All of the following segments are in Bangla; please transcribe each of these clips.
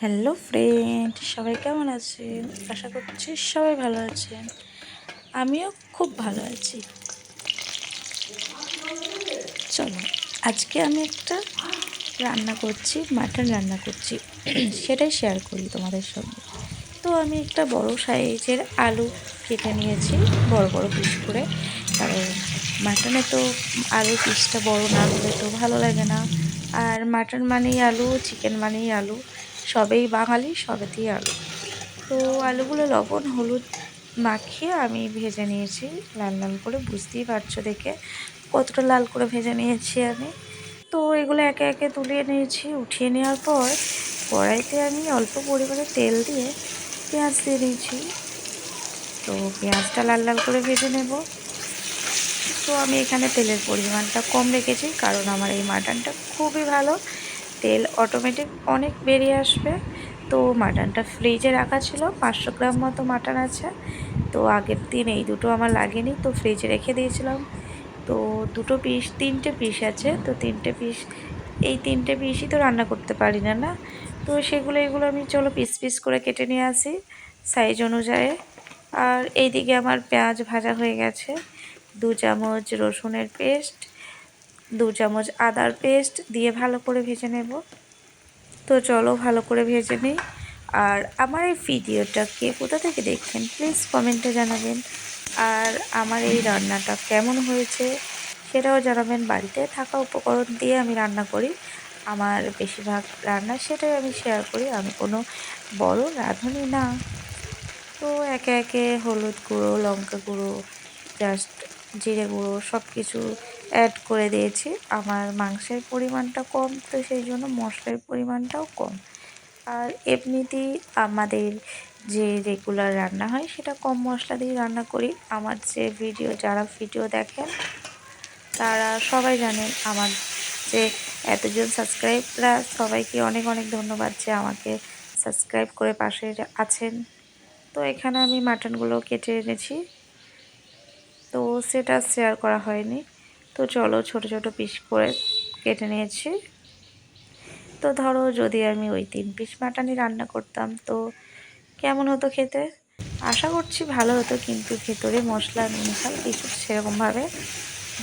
হ্যালো ফ্রেন্ড সবাই কেমন আছেন? আশা করছি সবাই ভালো আছেন। আমিও খুব ভালো আছি। চলো, আজকে আমি একটা রান্না করছি, মাটন রান্না করছি। সেটাই শেয়ার করি তোমাদের সঙ্গে। তো আমি একটা বড় সাইজের আলু কেটে নিয়েছি, বড় বড় পিস করে। কারণ মাটনে তো আলু পিসটা বড় না হলে তো ভালো লাগে না। আর মাটন মানেই আলু চিকেন মানেই আলু। সবেই বাঙালি সবেতেই আলু। তো আলুগুলো লবণ, হলুদ মাখিয়ে আমি ভেজে নিয়েছি। লাল লাল করে বুঝতেই পারছ দেখে কতটা লাল করে ভেজে নিয়েছি আমি। তো এগুলো একে একে তুলিয়ে নিয়েছি। উঠিয়ে নেওয়ার পর কড়াইতে আমি অল্প পরিমাণে তেল দিয়ে পেঁয়াজ দিয়ে দিয়েছি। তো পেঁয়াজটা লাল লাল করে ভেজে নেব। তো আমি এখানে তেলের পরিমাণটা কম রেখেছি কারণ আমার এই মাটনটা খুবই ভালো। তেল অটোমেটিক অনেক বেরিয়ে আসবে। তো মাটনটা ফ্রিজে রাখা ছিল, পাঁচশো গ্রাম মতো মাটন আছে। তো আগের দিন এই দুটো আমার লাগেনি, তো ফ্রিজে রেখে দিয়েছিলাম। তো দুটো পিস তিনটে পিস আছে, তো তিনটে পিস এই তিনটে পিসই তো রান্না করতে পারি না না? তো সেগুলো, এগুলো আমি চলো পিস পিস করে কেটে নিয়ে আসি সাইজ অনুযায়ী। আর এইদিকে আমার পেঁয়াজ ভাজা হয়ে গেছে, দু চামচ রসুনের পেস্ট দু চামচ আদার পেস্ট দিয়ে ভালো করে ভেজে নেব। তো চলো ভালো করে ভেজে নিই। আর আমার এই ভিডিওটা কে কোথা থেকে দেখছেন প্লিজ কমেন্টে জানাবেন। আর আমার এই রান্নাটা কেমন হয়েছে সেটাও জানাবেন। বাড়িতে থাকা উপকরণ দিয়ে আমি রান্না করি। আমার বেশিরভাগ রান্না সেটাই আমি শেয়ার করি। আমি কোনো বড় রাঁধুনি না। তো একে একে হলুদ গুঁড়ো, লঙ্কা গুঁড়ো জাস্ট জিরে গুঁড়ো সব কিছু অ্যাড করে দিয়েছি। আমার মাংসের পরিমাণটা কম, তো সেই জন্য মশলার পরিমাণটাও কম। আর এমনিতেই আমাদের যে রেগুলার রান্না হয়, সেটা কম মশলা দিয়ে রান্না করি। আমার যে ভিডিও যারা ভিডিও দেখেন, তারা সবাই জানেন আমার যে এতজন সাবস্ক্রাইবরা সবাইকে অনেক অনেক ধন্যবাদ যে আমাকে সাবস্ক্রাইব করে পাশে আছেন। তো এখানে আমি মাটনগুলো কেটে এনেছি। তো সেটা শেয়ার করা হয়নি। তো চলো ছোট ছোট পিস করে কেটে নিয়েছি। তো ধরো যদি আমি ওই তিন পিস মাটানি রান্না করতাম, তো কেমন হতো খেতে? আশা করছি ভালো হতো, কিন্তু ভেতরে মশলা মিশাল কিছু সেরকমভাবে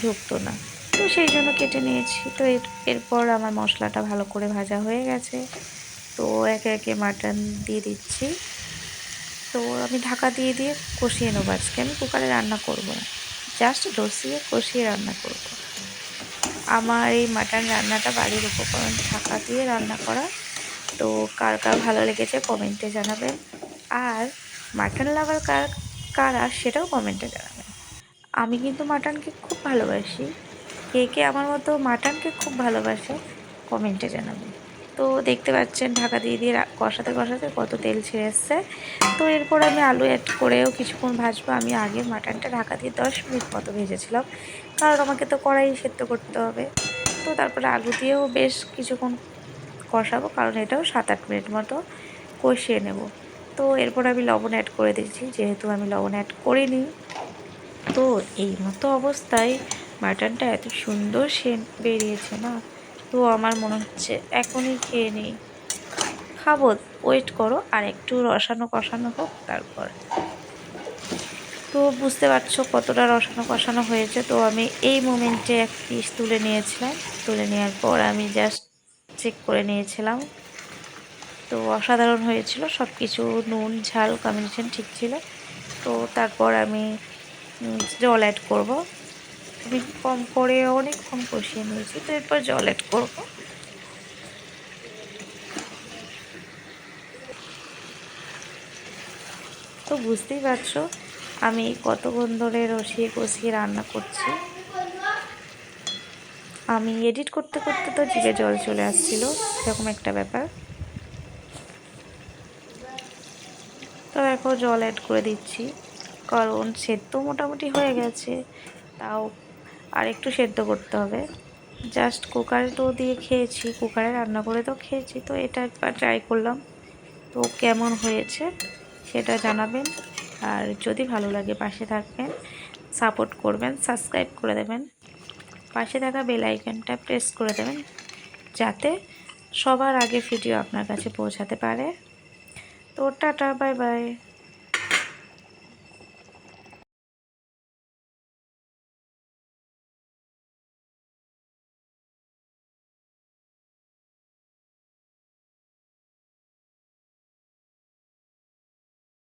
ঢুকতো না। তো সেই জন্য কেটে নিয়েছি। তো এরপর আমার মশলাটা ভালো করে ভাজা হয়ে গেছে। তো একে একে মাটন দিয়ে দিচ্ছি। তো আমি ঢাকা দিয়ে দিয়ে কষিয়ে নেব আজকে। আমি কুকারে রান্না করব না। জাস্ট ডসিয়ে কষিয়ে রান্না করব। আমার এই মাটন রান্নাটা বাড়ির উপকরণ ঢাকা দিয়ে রান্না করা। তো কার কার ভালো লেগেছে কমেন্টে জানাবেন। আর মাটন লাভার কার, কারা সেটাও কমেন্টে জানাবেন। আমি কিন্তু মাটনকে খুব ভালোবাসি। কে কে আমার মতো মাটনকে খুব ভালোবাসে কমেন্টে জানাবেন। তো দেখতে পাচ্ছেন, ঢাকা দিয়ে দিয়ে কষাতে কষাতে কত তেল ছেড়ে এসছে। তো এরপর আমি আলু অ্যাড করেও কিছুক্ষণ ভাজবো। আমি আগে মাটনটা ঢাকা দিয়ে দশ মিনিট মতো ভেজেছিলাম। কারণ আমাকে তো কড়াই সেদ্ধ করতে হবে। তো তারপরে আলু দিয়েও বেশ কিছুক্ষণ কষাবো, কারণ এটাও সাত আট মিনিট মতো কষিয়ে নেব। তো এরপর আমি লবণ অ্যাড করে দিচ্ছি যেহেতু আমি লবণ অ্যাড করিনি, তো এই মতো অবস্থায় মাটনটা এত সুন্দর সেন্ট বেরিয়েছে না। তো আমার মনে হচ্ছে এখনই খেয়ে নিই। খাব ওয়েট করো আর একটু রসানো কষানো হোক তারপর। তো বুঝতে পারছ কতটা রসানো কষানো হয়েছে। তো আমি এই মোমেন্টে এক পিস তুলে নিয়েছিলাম। তুলে নেওয়ার পর আমি জাস্ট চেক করে নিয়েছিলাম। তো অসাধারণ হয়েছিল সব কিছু নুন, ঝাল কম্বিনেশন ঠিক ছিল। তো তারপর আমি জল অ্যাড করব। আমি কম করে অনেকক্ষণ কষিয়ে নিয়েছি, তো এরপর জল অ্যাড করব। তো বুঝতেই পারছ, আমি কতক্ষণ ধরে রসিয়ে কষিয়ে রান্না করছি। আমি এডিট করতে করতে তো জিভে জল চলে আসছিল, এরকম একটা ব্যাপার। তো এখন জল অ্যাড করে দিচ্ছি, কারণ সেদ্ধ মোটামুটি হয়ে গেছে, তাও আর একটু সেদ্ধ করতে হবে। জাস্ট কুকারে তো দিয়ে খেয়েছি কুকারে রান্না করে তো খেয়েছি, তো এটা একবার ট্রাই করলাম। তো কেমন হয়েছে সেটা জানাবেন। আর যদি ভালো লাগে পাশে থাকবেন সাপোর্ট করবেন সাবস্ক্রাইব করে দেবেন। পাশে থাকা বেল আইকনটা প্রেস করে দেবেন, যাতে সবার আগে ভিডিও আপনার কাছে পৌঁছাতে পারে। তো টাটা বাই বাই